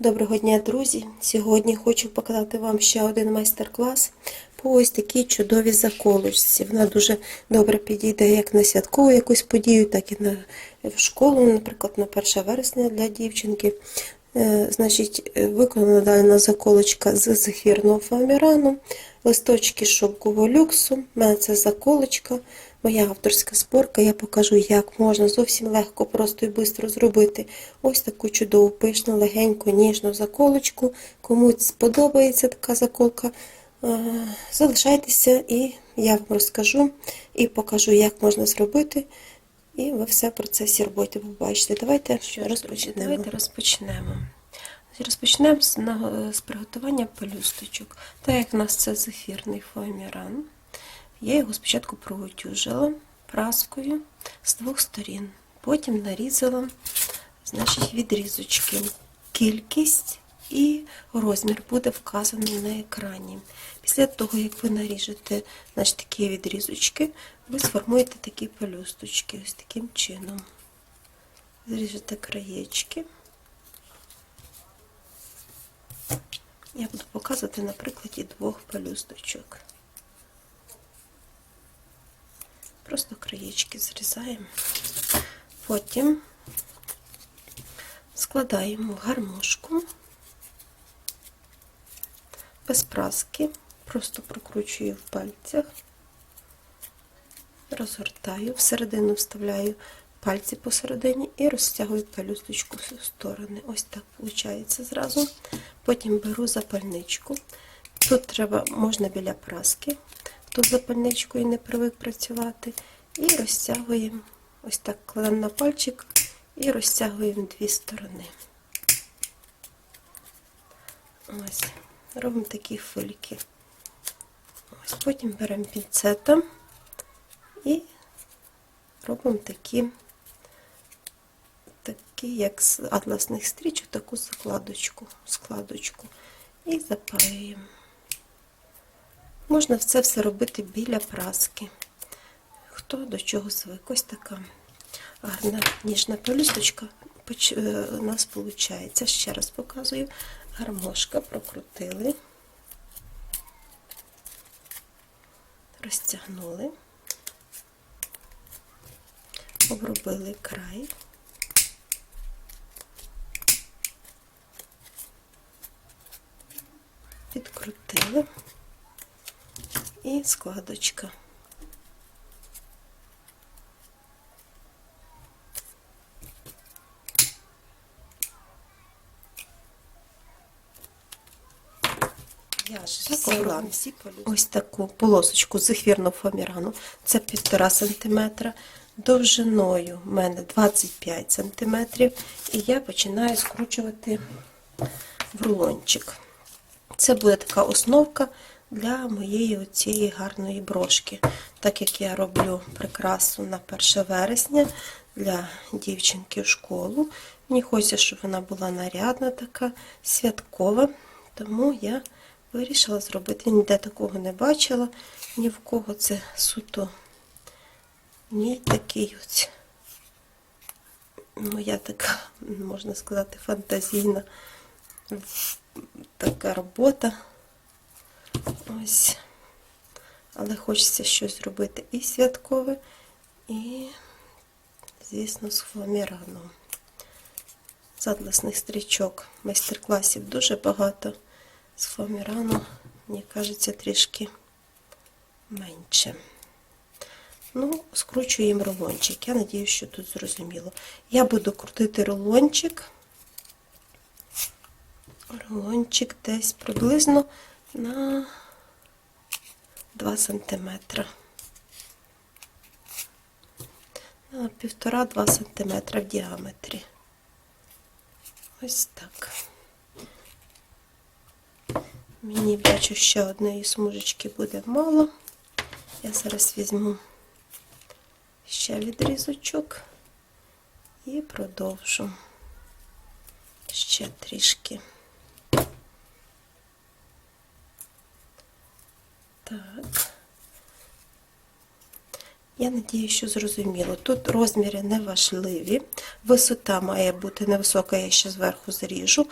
Доброго дня, друзі! Сьогодні хочу показати вам ще один майстер-клас по ось такій чудовій заколочці. Вона дуже добре підійде як на святкову якусь подію, так і на в школу, наприклад, на 1 вересня для дівчинки. Е, Значить, е, виконана дана заколочка з зефірного фоамірану, листочки шовкового люксу. Мене це заколочка, моя авторська спорка. Я покажу, як можна зовсім легко, просто і швидко зробити ось таку чудову, пишну, легеньку, ніжну заколочку. Кому сподобається така заколка, е, залишайтеся і я вам розкажу і покажу, як можна зробити. І ви все в процесі роботи побачите. Давайте розпочнемо. Давайте розпочнемо. Розпочнемо з приготування пелюсточок. Так як в нас це зефірний фоаміран, я його спочатку проутюжила праскою з двох сторін. Потім нарізала значить, відрізочки. Кількість і розмір буде вказаний на екрані. Після того, як ви наріжете значить, такі відрізочки, ви сформуєте такі пелюсточки ось таким чином. Зріжете краєчки. Я буду показувати на прикладі двох пелюсточок. Просто краєчки зрізаємо. Потім складаємо в гармошку без праски, просто прокручую в пальцях, розгортаю, всередину вставляю пальці посередині і розтягую пелюсточку в сторони. Ось так виходить зразу. Потім беру запальничку. Тут треба, можна біля праски, з запальничкою не привик працювати, і розтягуємо, ось так кладемо на пальчик і розтягуємо дві сторони. Ось, робимо такі фильки. Ось, потім беремо пінцетом і робимо такі, такі, як з атласних стрічок, таку закладочку, складочку. І запаюємо. Можна це все робити біля праски. Хто до чого звик. Ось така гарна ніжна пелюсточка е, у нас виходить. Ще раз показую. Гармошка прокрутили, розтягнули, обробили край. Підкрутили і складочка. Я ж взяла ось таку полосочку з ефірного фоамірану. Це 1,5 см. Довжиною в мене 25 см. І я починаю скручувати в рулончик. Це буде така основка для моєї оцієї гарної брошки. Так як я роблю прикрасу на 1 вересня для дівчинки в школу. Мені хочеться, щоб вона була нарядна, така святкова. Тому я вирішила зробити. Ніде такого не бачила, ні в кого це суто. Мій такий ось моя така, можна сказати, фантазійна така робота. Ось. Але хочеться щось зробити і святкове, і, звісно, з фоаміраном. З атласних стрічок майстер-класів дуже багато. З фоамірану, мені кажеться, трішки менше. Ну, скручуємо рулончик. Я надіюсь, що тут зрозуміло. Я буду крутити рулончик. Рулончик десь приблизно на 2 сантиметра. На півтора-два сантиметра в діаметрі. Ось так. Мені бачу, ще одної смужечки буде мало. Я зараз візьму ще відрізочок і продовжу ще трішки. Так. Я надію, що зрозуміло. Тут розміри не важливі, висота має бути невисока, я ще зверху зріжу,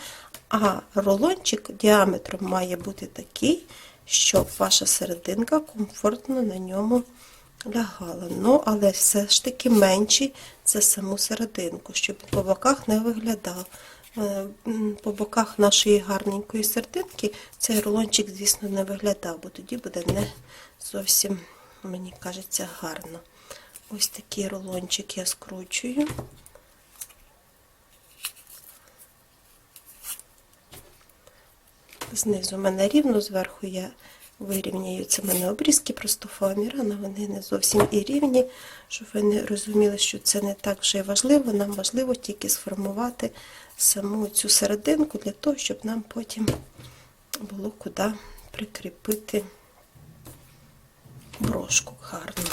а рулончик діаметром має бути такий, щоб ваша серединка комфортно на ньому лягала. Ну, але все ж таки менший за саму серединку, щоб по боках не виглядав. По боках нашої гарненької серединки цей рулончик, звісно, не виглядав, бо тоді буде не зовсім, мені кажеться, гарно. Ось такий рулончик я скручую. Знизу в мене рівно, зверху я вирівняю. Це в мене обрізки просто фоамірана, вони не зовсім і рівні, щоб ви не розуміли, що це не так вже важливо. Нам важливо тільки сформувати саму цю серединку для того, щоб нам потім було куди прикріпити брошку гарно.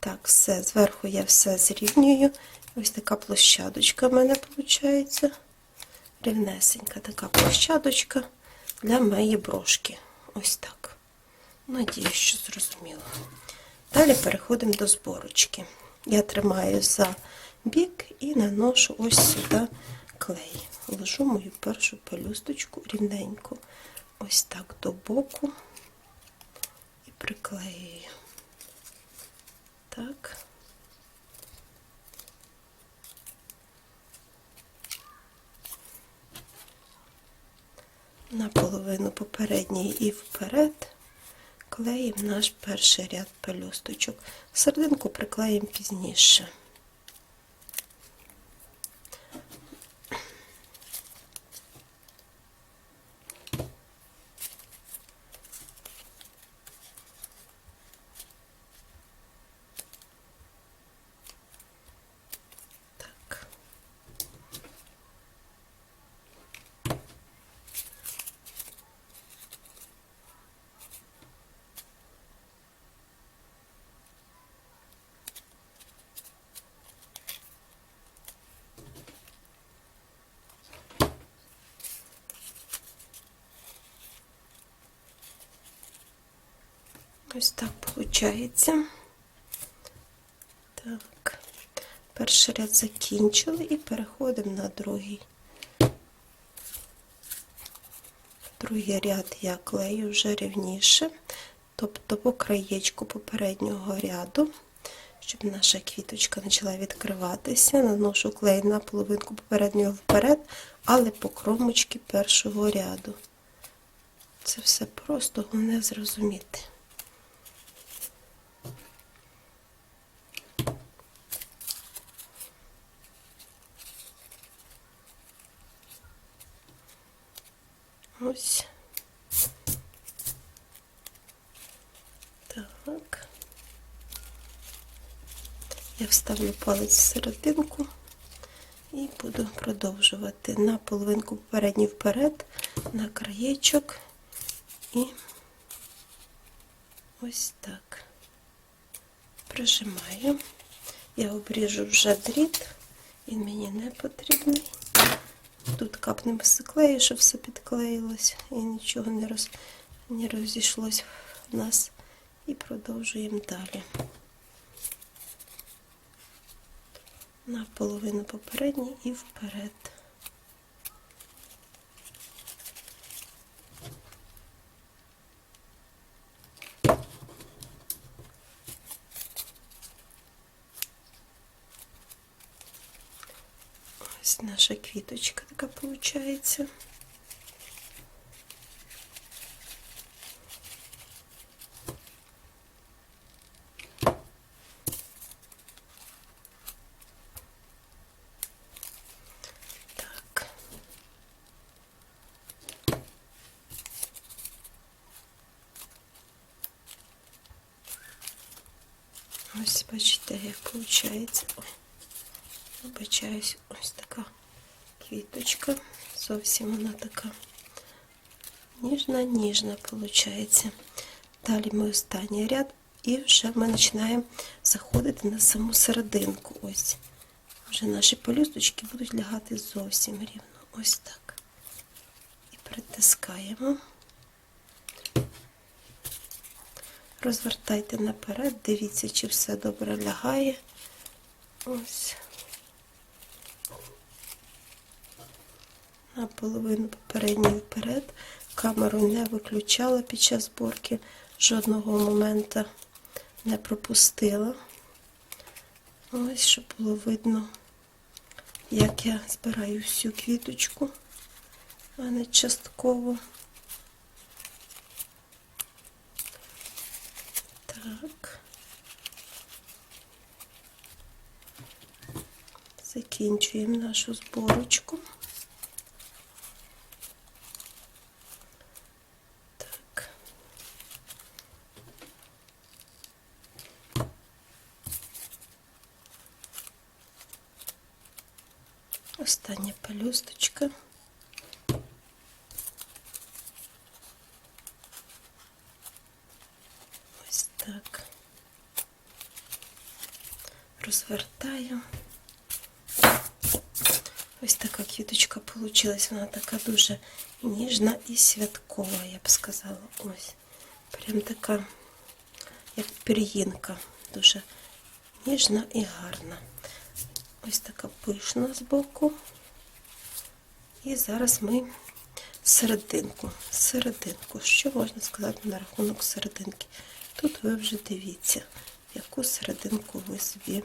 Так, все, зверху я все зрівнюю. Ось така площадочка в мене виходить. Рівнесенька така площадочка для моєї брошки. Ось так. Надіюсь, що зрозуміло. Далі переходимо до зборочки. Я тримаю за бік і наношу ось сюди клей. Ложу мою першу пелюсточку рівненько. Ось так до боку і приклеюю. Так. На половину попередньої і вперед клеїмо наш перший ряд пелюсточок. Серединку приклеїмо пізніше. Ось так виходить. Так. Перший ряд закінчили і переходимо на другий. Другий ряд я клею вже рівніше, тобто по краєчку попереднього ряду, щоб наша квіточка почала відкриватися. Наношу клей на половинку попереднього вперед, але по кромочці першого ряду. Це все просто головне зрозуміти. Ось. Так. Я вставлю палець в серединку і буду продовжувати на половинку попередній вперед, на краєчок і ось так. Прижимаю. Я обріжу вже дріт, він мені не потрібний. Тут капнемо клею, щоб все підклеїлось і нічого не, роз, не розійшлось в нас. І продовжуємо далі. На половину попередній і вперед. Ось наша квіточка така виходить. Так. Ось бачите, як виходить. Ой. Ось така квіточка. Зовсім вона така ніжна-ніжна виходить. Далі ми останній ряд і вже ми починаємо заходити на саму серединку. Ось. Вже наші пелюсточки будуть лягати зовсім рівно. Ось так. І притискаємо. Розвертайте наперед, дивіться, чи все добре лягає. Ось. Наполовину попередньої вперед. Камеру не виключала під час зборки, жодного моменту не пропустила. Ось, щоб було видно, як я збираю всю квіточку, а не частково. Так. Закінчуємо нашу зборочку. Так. Остання пелюсточка. Вийшла. Вона така дуже ніжна і святкова, я б сказала. Ось. Прям така, як пір'їнка. Дуже ніжна і гарна. Ось така пишна збоку. І зараз ми серединку. Серединку. Що можна сказати на рахунок серединки? Тут ви вже дивіться, яку серединку ви собі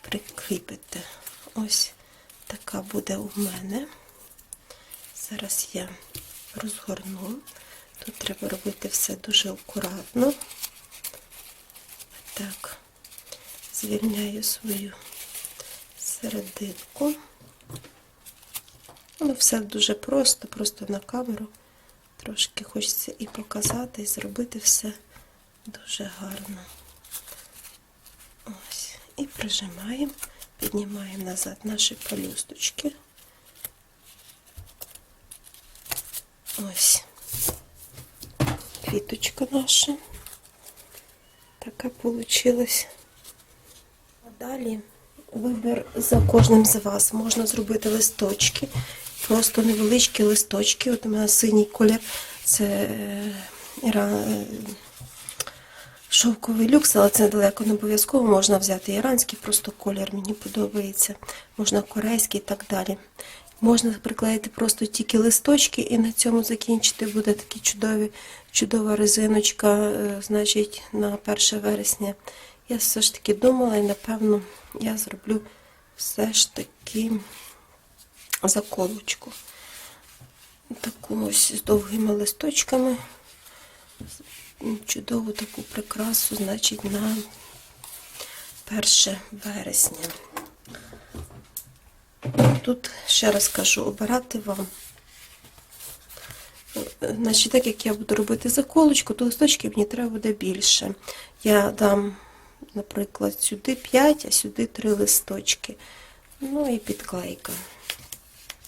прикріпите. Ось така буде у мене. Зараз я розгорну. Тут треба робити все дуже акуратно. Так, звільняю свою серединку. Ну, все дуже просто, просто на камеру. Трошки хочеться і показати, і зробити все дуже гарно. Ось. І прижимаємо, піднімаємо назад наші пелюсточки. Ось. Квіточка наша. Така получилась. Далі вибір за кожним з вас. Можна зробити листочки, просто невеличкі листочки. От у мене синій колір це шовковий люкс, але це далеко не обов'язково. Можна взяти іранський, просто колір мені подобається, можна корейський і так далі. Можна приклеїти просто тільки листочки і на цьому закінчити. Буде такі чудові, чудова резиночка, е, значить, на 1 вересня. Я все ж таки думала і, напевно, я зроблю все ж таки заколочку. Таку ось з довгими листочками. Чудову таку прикрасу, значить, на 1 вересня. Тут, ще раз кажу, обирати вам. Значить, так як я буду робити заколочку, то листочків мені треба буде більше. Я дам, наприклад, сюди 5, а сюди 3 листочки. Ну і підклейка.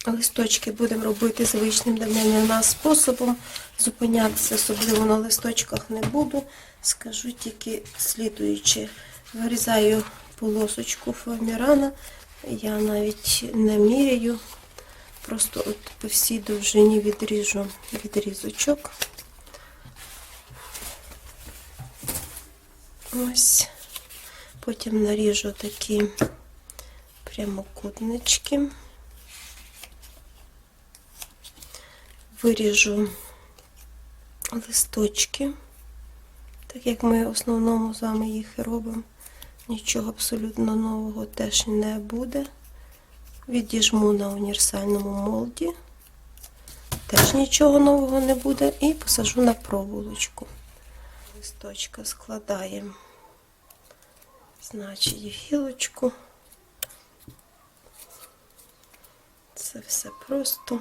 Листочки будемо робити звичним мене у нас способом. Зупинятися особливо на листочках не буду. Скажу тільки слідуючи. Вирізаю полосочку фоамірана. Я навіть не міряю. Просто от по всій довжині відріжу відрізочок. Ось. Потім наріжу такі прямокутнички. Виріжу листочки, так як ми в основному з вами їх робимо. Нічого абсолютно нового теж не буде. Відіжму на універсальному молді. Теж нічого нового не буде. І посажу на проволочку. Листочка складаємо, значить, гілочку. Це все просто.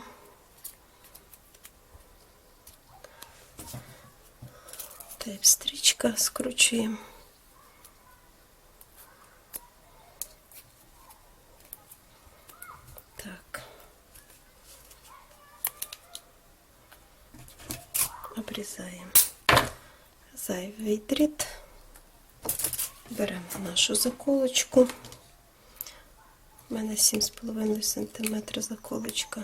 Тейп стрічка скручуємо. Так. Обрізаємо зайвий дріт. Беремо нашу заколочку. У мене 7,5 см заколочка.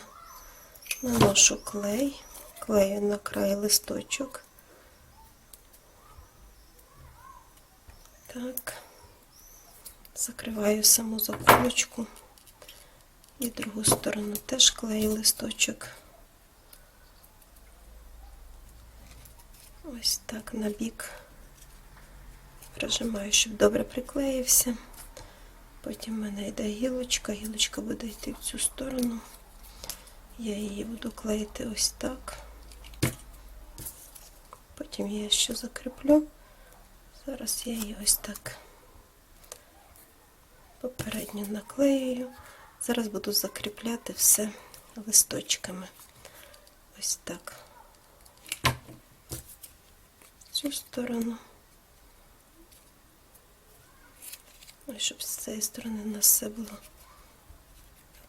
Наношу клей, клею на край листочок. так. Закриваю саму заколочку. І другу сторону теж клею листочок. Ось так на бік. Прижимаю, щоб добре приклеївся. Потім в мене йде гілочка, гілочка буде йти в цю сторону. Я її буду клеїти ось так. Потім я ще закріплю. Зараз я її ось так попередньо наклеюю. Зараз буду закріпляти все листочками. Ось так. Цю сторону. Ось, щоб з цієї сторони у нас все було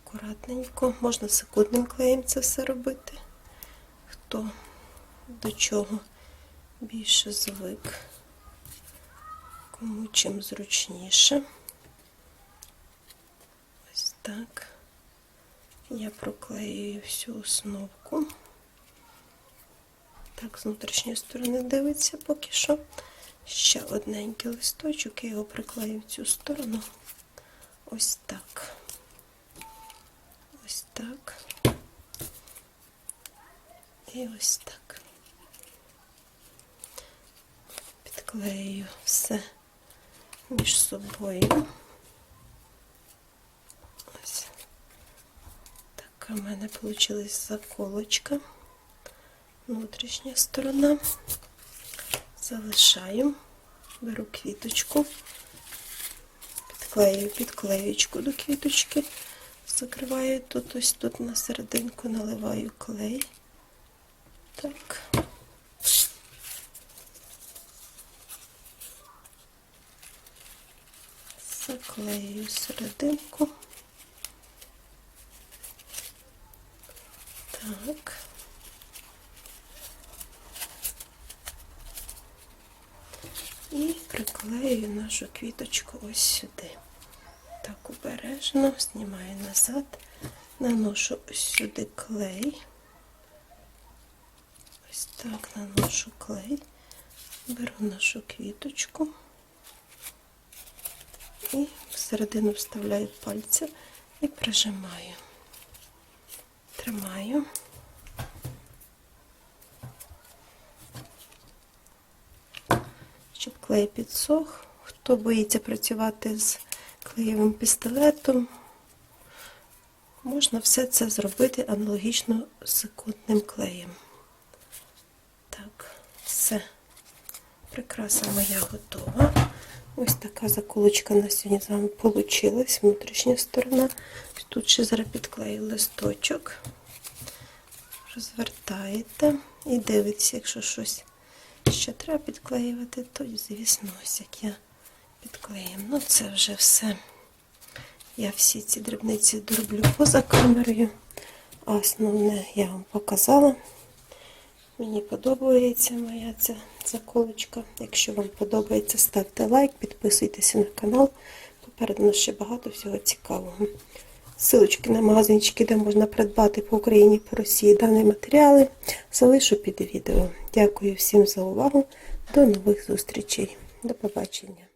акуратненько. Можна секундним клеєм це все робити. Хто до чого більше звик, кому чим зручніше. Так. Я проклеюю всю основку. Так, з внутрішньої сторони дивиться поки що. Ще одненький листочок, я його приклею в цю сторону. Ось так. Ось так. І ось так. Підклею все між собою. Така в мене вийшла заколочка. Внутрішня сторона. Залишаю, беру квіточку, підклею підклеючку до квіточки, закриваю тут, ось тут на серединку наливаю клей. Так. Заклею серединку. Так. І приклею нашу квіточку ось сюди. Так обережно, знімаю назад, наношу ось сюди клей. Ось так наношу клей, беру нашу квіточку і всередину вставляю пальця і прижимаю. Тримаю. щоб клей підсох. Хто боїться працювати з клеєвим пістолетом, можна все це зробити аналогічно з секундним клеєм. Так, все. Прикраса моя готова. Ось така заколочка на сьогодні з вами вийшла, внутрішня сторона. Тут ще зараз підклею листочок. Розвертаєте і дивитеся, якщо щось що треба підклеювати, то, звісно, ось як я підклеїм. Ну, це вже все. Я всі ці дрібниці дроблю поза камерою. А основне я вам показала. Мені подобається моя ця заколочка. Якщо вам подобається, ставте лайк, підписуйтеся на канал. Попереду нас ще багато всього цікавого. Силочки на магазинчики, де можна придбати по Україні по Росії дані матеріали, залишу під відео. Дякую всім за увагу. До нових зустрічей. До побачення.